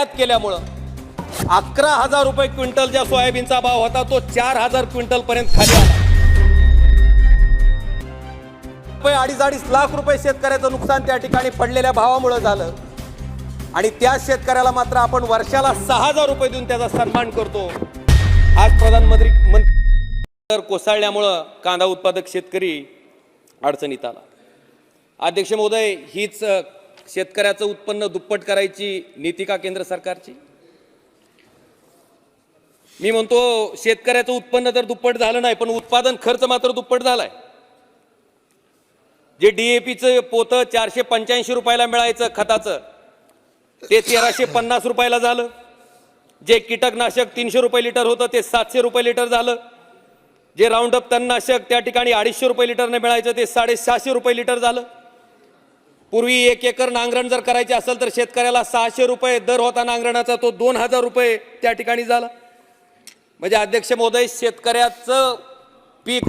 आयात केल्यामुळं अकरा हजार रुपये क्विंटल ज्या सोयाबीनचा भाव होता तो चार हजार क्विंटल पर्यंत खाली आला. रुपये अडीच अडीच लाख रुपये शेतकऱ्याचं नुकसान त्या ठिकाणी पडलेल्या भावामुळे झालं. आणि त्या शेतकऱ्याला मात्र आपण वर्षाला सहा हजार रुपये देऊन त्याचा सन्मान करतो. आज प्रधानमंत्री मंत्री दर कोसळल्यामुळं कांदा उत्पादक शेतकरी अडचणीत आला. अध्यक्ष महोदय हीच शेतकऱ्याचं उत्पन्न दुप्पट करायची नीती का केंद्र सरकारची? मी म्हणतो शेतकऱ्याचं उत्पन्न तर दुप्पट झालं नाही पण उत्पादन खर्च मात्र दुप्पट झालाय. जे डीएपीचं पोतं चारशे पंच्याऐंशी रुपयाला मिळायचं खताचं ते तेराशे पन्नास रुपयाला झालं. जे कीटकनाशक तीनशे रुपये लिटर होतं ते सातशे रुपये लिटर झालं. जे राऊंडअप तणनाशक त्या ठिकाणी अडीचशे रुपये लिटरने मिळायचं ते साडेसहाशे रुपये लिटर झालं. पूर्वी एक एकर नांगरण जर करायचे असेल तर शेतकऱ्याला सहाशे रुपये दर होता नांगरणाचा तो दोन हजार रुपये त्या ठिकाणी झाला. म्हणजे अध्यक्ष महोदय शेतकऱ्याचं पीक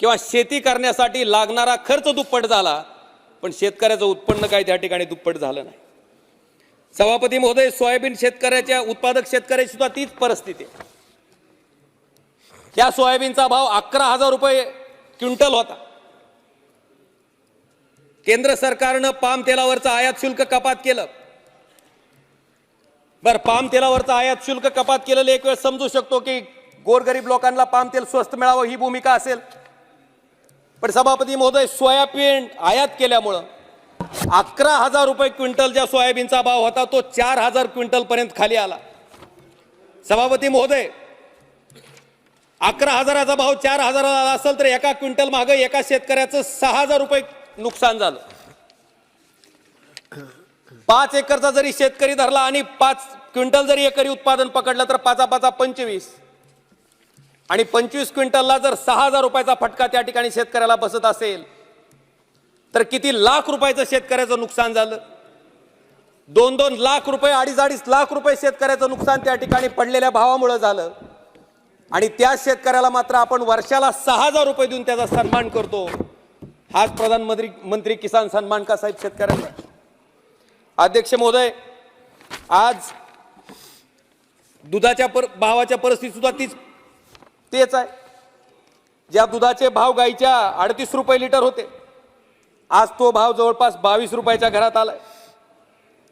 किंवा शेती करण्यासाठी लागणारा खर्च दुप्पट झाला पण शेतकऱ्याचं उत्पन्न काय त्या ठिकाणी दुप्पट झालं नाही. सभापती महोदय सोयाबीन शेतकऱ्याच्या उत्पादक शेतकऱ्याची सुद्धा तीच परिस्थिती आहे. या सोयाबीनचा भाव अकरा हजार रुपये क्विंटल होता. केंद्र सरकारनं पाम तेलावरचं आयात शुल्क कपात केलं. बरं पाम तेलावरचं आयात शुल्क कपात केलेलं एक वेळ समजू शकतो की गोरगरीब लोकांना पाम तेल स्वस्त मिळावं ही भूमिका असेल. पण सभापती महोदय सोयाबीन आयात केल्यामुळं अकरा हजार रुपये क्विंटल ज्या सोयाबीनचा भाव होता तो चार हजार क्विंटल पर्यंत खाली आला. सभापती महोदय अकरा हजाराचा भाव चार हजाराला आला असेल तर एका क्विंटल मागं एका शेतकऱ्याचं सहा हजार रुपये नुकसान झालं. पाच एकरचा जरी शेतकरी धरला आणि पाच क्विंटल जरी एकरी उत्पादन पकडलं तर पाचा पाचा पंचवीस. आणि पंचवीस क्विंटलला जर सहा हजार रुपयाचा फटका त्या ठिकाणी शेतकऱ्याला बसत असेल तर किती लाख रुपयाचं शेतकऱ्याचं नुकसान झालं? दोन दोन लाख रुपये अडीच अडीच लाख रुपये शेतकऱ्याचं नुकसान त्या ठिकाणी पडलेल्या भावामुळं झालं. आणि त्या शेतकऱ्याला मात्र आपण वर्षाला सहा हजार रुपये देऊन त्याचा सन्मान करतो. हाच प्रधानमंत्री मंत्री किसान सन्मान का साहेब शेतकऱ्यांना. अध्यक्ष महोदय आज दुधाच्या पर भावाच्या परिस्थिती सुद्धा तीच तेच आहे. ज्या दुधाचे भाव गाईच्या अडतीस रुपये लिटर होते आज तो भाव जवळपास बावीस रुपयाच्या घरात आलाय.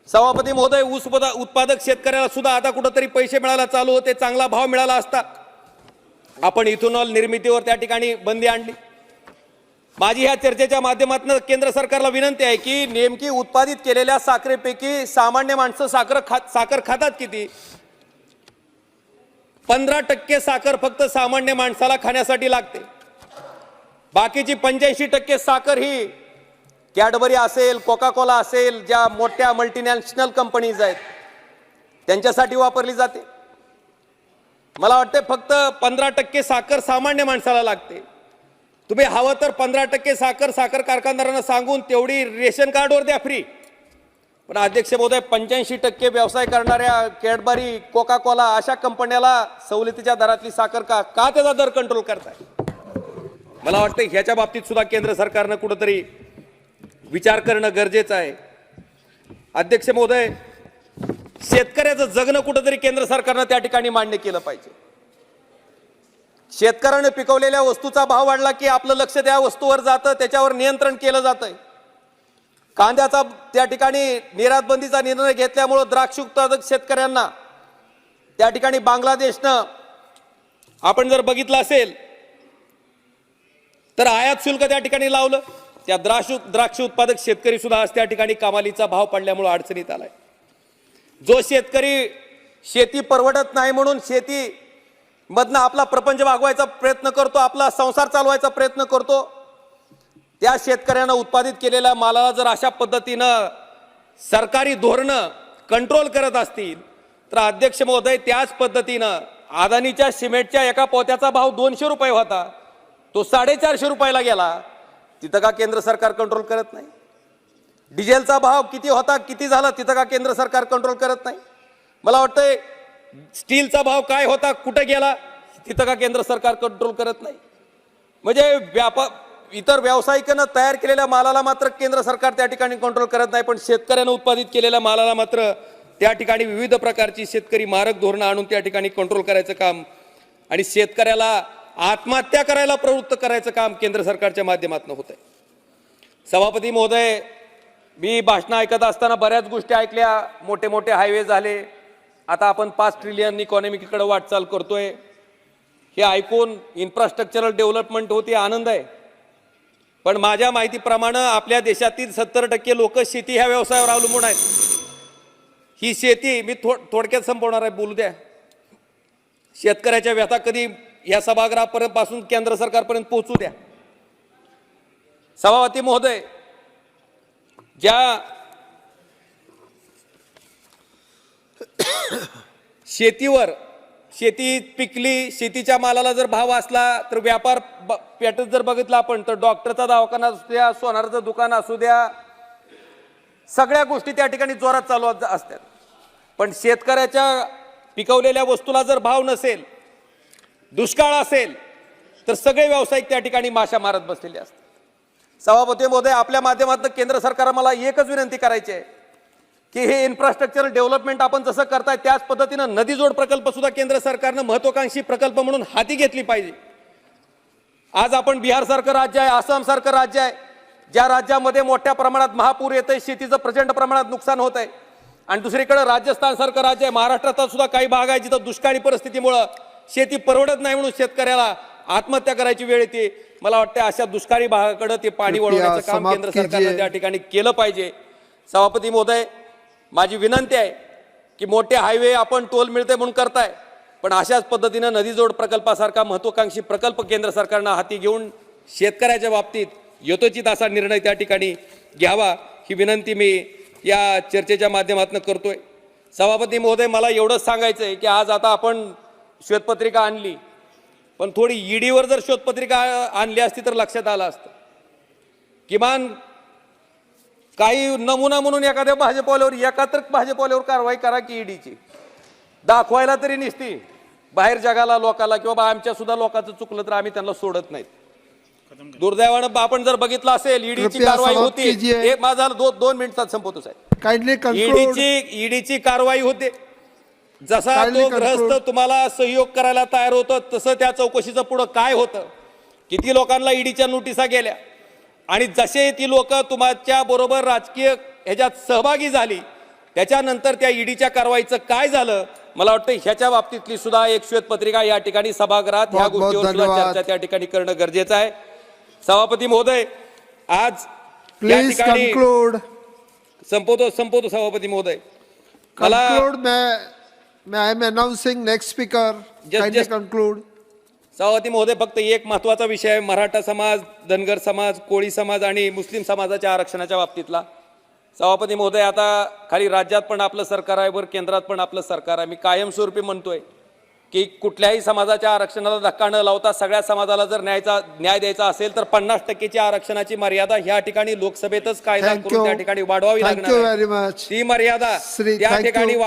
सभापती महोदय ऊस उत्पादक शेतकऱ्याला सुद्धा आता कुठंतरी पैसे मिळायला चालू होते चांगला भाव मिळाला असता. आपण इथेनॉल निर्मितीवर त्या ठिकाणी बंदी आणली. माझी ह्या चर्चेच्या माध्यमातून केंद्र सरकारला विनंती आहे की नेमकी उत्पादित केलेल्या साखरेपैकी सामान्य माणसं साखर खात साखर खातात किती? पंधरा टक्के साखर फक्त सामान्य माणसाला खाण्यासाठी लागते. बाकीची पंच्याऐंशी टक्के साखर ही कॅडबरी असेल कोका कोला असेल ज्या मोठ्या मल्टीनॅशनल कंपनीज आहेत त्यांच्यासाठी वापरली जाते. मला वाटते फक्त पंधरा टक्के साखर सामान्य माणसाला लागते. तुम्ही हवं तर पंधरा टक्के साखर साखर कारखानदारांना सांगून तेवढी रेशन कार्डवर द्या फ्री पण अध्यक्ष महोदय पंच्याऐंशी टक्के व्यवसाय करणाऱ्या कॅडबरी कोका कोला अशा कंपन्याला सवलतीच्या दरातली साखर का का त्याचा दर कंट्रोल करताय? मला वाटतं ह्याच्या बाबतीत सुद्धा केंद्र सरकारनं कुठंतरी विचार करणं गरजेचं आहे. अध्यक्ष महोदय शेतकऱ्याचं जगणं कुठंतरी केंद्र सरकारनं त्या ठिकाणी मान्य केलं पाहिजे. शेतकऱ्यानं पिकवलेल्या वस्तूचा भाव वाढला की आपलं लक्ष त्या वस्तूवर जातं त्याच्यावर नियंत्रण केलं जातंय. कांद्याचा त्या ठिकाणी निर्यात बंदीचा निर्णय घेतल्यामुळं द्राक्ष उत्पादक शेतकऱ्यांना त्या ठिकाणी बांगलादेशनं आपण जर बघितलं असेल तर आयात शुल्क त्या ठिकाणी लावलं. त्या द्राक्ष द्राक्ष उत्पादक शेतकरी सुद्धा आज त्या ठिकाणी कमालीचा भाव पडल्यामुळे अडचणीत आलाय. जो शेतकरी शेती परवडत नाही म्हणून शेती मधनं आपला प्रपंच भागवायचा प्रयत्न करतो आपला संसार चालवायचा प्रयत्न करतो. त्या शेतकऱ्यानं उत्पादित केलेल्या मालाला जर अशा पद्धतीनं सरकारी धोरणं कंट्रोल करत असतील तर अध्यक्ष महोदय त्याच पद्धतीनं अदानीच्या सिमेंटच्या एका पोत्याचा भाव दोनशे रुपये होता. तो साडेचारशे रुपयाला गेला. तिथं का केंद्र सरकार कंट्रोल करत नाही? डिझेलचा भाव किती होता किती झाला तिथं का केंद्र सरकार कंट्रोल करत नाही? मला वाटतंय स्टीलचा भाव काय होता कुठे गेला तिथं का केंद्र सरकार कंट्रोल करत नाही? म्हणजे व्यापा इतर व्यावसायिकांना तयार केलेल्या मालाला मात्र केंद्र सरकार त्या ठिकाणी कंट्रोल करत नाही पण शेतकऱ्यानं उत्पादित केलेल्या मालाला मात्र त्या ठिकाणी विविध प्रकारची शेतकरी मारक धोरणं आणून त्या ठिकाणी कंट्रोल करायचं काम आणि शेतकऱ्याला आत्महत्या करायला प्रवृत्त करायचं काम केंद्र सरकारच्या माध्यमातून होत आहे सभापती महोदय मी भाषणं ऐकत असताना बऱ्याच गोष्टी ऐकल्या मोठे मोठे हायवे झाले आता आपण पाच ट्रिलियन इकॉनॉमिकडे वाटचाल करतोय. हे ऐकून इन्फ्रास्ट्रक्चरल डेव्हलपमेंट होती आनंद आहे. पण माझ्या माहितीप्रमाणे आपल्या देशातील सत्तर टक्के लोक शेती ह्या व्यवसायावर अवलंबून आहेत. ही शेती मी थो थोडक्यात संपवणार आहे बोलू द्या. शेतकऱ्याच्या व्यथा कधी या सभागृहापर्यंत पासून केंद्र सरकारपर्यंत पोहोचू द्या. सभापती महोदय ज्या शेतीवर शेती पिकली शेतीच्या मालाला जर भाव असला तर व्यापार ब- पेटत जर बघितला आपण तर डॉक्टरचा दवाखाना असू द्या सोनाराचं दुकान असू द्या सगळ्या गोष्टी त्या ठिकाणी जोरात चालू असतात. पण शेतकऱ्याच्या पिकवलेल्या वस्तूला जर भाव नसेल दुष्काळ असेल तर सगळे व्यावसायिक त्या ठिकाणी माशा मारत बसलेले असतात. सभापती महोदय आपल्या माध्यमातून केंद्र सरकार मला एकच विनंती करायची आहे. की हे इन्फ्रास्ट्रक्चर डेव्हलपमेंट आपण जसं करताय त्याच पद्धतीनं नदी जोड प्रकल्प सुद्धा केंद्र सरकारनं महत्वाकांक्षी प्रकल्प म्हणून हाती घेतली पाहिजे. आज आपण बिहारसारखं राज्य आहे आसामसारखं राज्य आहे ज्या राज्यामध्ये मोठ्या प्रमाणात महापूर येत आहे शेतीचं प्रचंड प्रमाणात नुकसान होत आहे आणि दुसरीकडे राजस्थानसारखं राज्य आहे महाराष्ट्राचा सुद्धा काही भाग आहे जिथं दुष्काळी परिस्थितीमुळं शेती परवडत नाही म्हणून शेतकऱ्याला आत्महत्या करायची वेळ येते. मला वाटतं अशा दुष्काळी भागाकडे ते पाणी वळवण्याचं काम केंद्र सरकारनं. त्या ठिकाणी केलं पाहिजे. सभापती महोदय माझी विनंती आहे की मोठे हायवे आपण टोल मिळते म्हणून करताय पण अशाच पद्धतीनं नदीजोड प्रकल्पासारखा महत्वाकांक्षी प्रकल्प केंद्र सरकारनं हाती घेऊन शेतकऱ्याच्या बाबतीत यथोचित असा निर्णय त्या ठिकाणी घ्यावा ही विनंती मी या चर्चेच्या माध्यमातून करतोय. सभापती महोदय मला एवढंच सांगायचं आहे की आज आता आपण श्वेतपत्रिका आणली पण थोडी ईडीवर जर शोधपत्रिका आणली असती तर लक्षात आलं असतं. किमान काही नमुना म्हणून एखाद्या भाजपवाल्यावर एकात्र भाजपवाल्यावर कारवाई करा की ईडीची. दाखवायला तरी निसती. बाहेर जगाला लोकाला किंवा बा आमच्या सुद्धा लोकांचं चुकलं तर आम्ही त्यांना सोडत नाहीत. दुर्दैवानं आपण जर बघितलं असेल ईडीची कारवाई होती. हे माझा दोन दोन मिनिटात संपवतो साहेब. ईडीची ईडीची कारवाई होते. जसा तो. ग्रस्त तुम्हाला सहयोग करायला तयार होतं तसं त्या चौकशीचं पुढं काय होतं? किती लोकांना ईडीच्या नोटिसा गेल्या? आणि जसे ती लोक तुमच्या बरोबर राजकीय ह्याच्यात सहभागी झाली त्याच्यानंतर त्या ईडीच्या कारवाईचं काय झालं? मला वाटतं ह्याच्या बाबतीतली सुद्धा एक श्वेतपत्रिका या ठिकाणी सभागृहात ह्या गोष्टीवर सुद्धा. चर्चा त्या ठिकाणी करणं गरजेचं आहे. सभापती महोदय आज या प्लीज ठिकाणी कंक्लूड संपवतो संपवतो सभापती महोदय. मला announcing next speaker Just- kindly just- conclude सभापती महोदय फक्त एक महत्त्वाचा विषय आहे मराठा समाज धनगर समाज कोळी समाज आणि मुस्लिम समाजाच्या आरक्षणाच्या बाबतीतला सभापती महोदय आता खाली राज्यात पण आपलं सरकार आहे वर केंद्रात पण आपलं सरकार आहे मी कायमस्वरूपी म्हणतोय की कुठल्याही समाजाच्या आरक्षणाला धक्का न लावता सगळ्या समाजाला जर न्यायचा न्याय द्यायचा असेल तर पन्नास टक्केची आरक्षणाची मर्यादा ह्या ठिकाणी लोकसभेतच कायदा करून त्या ठिकाणी वाढवावी लागणार आहे. ती मर्यादा त्या. ठिकाणी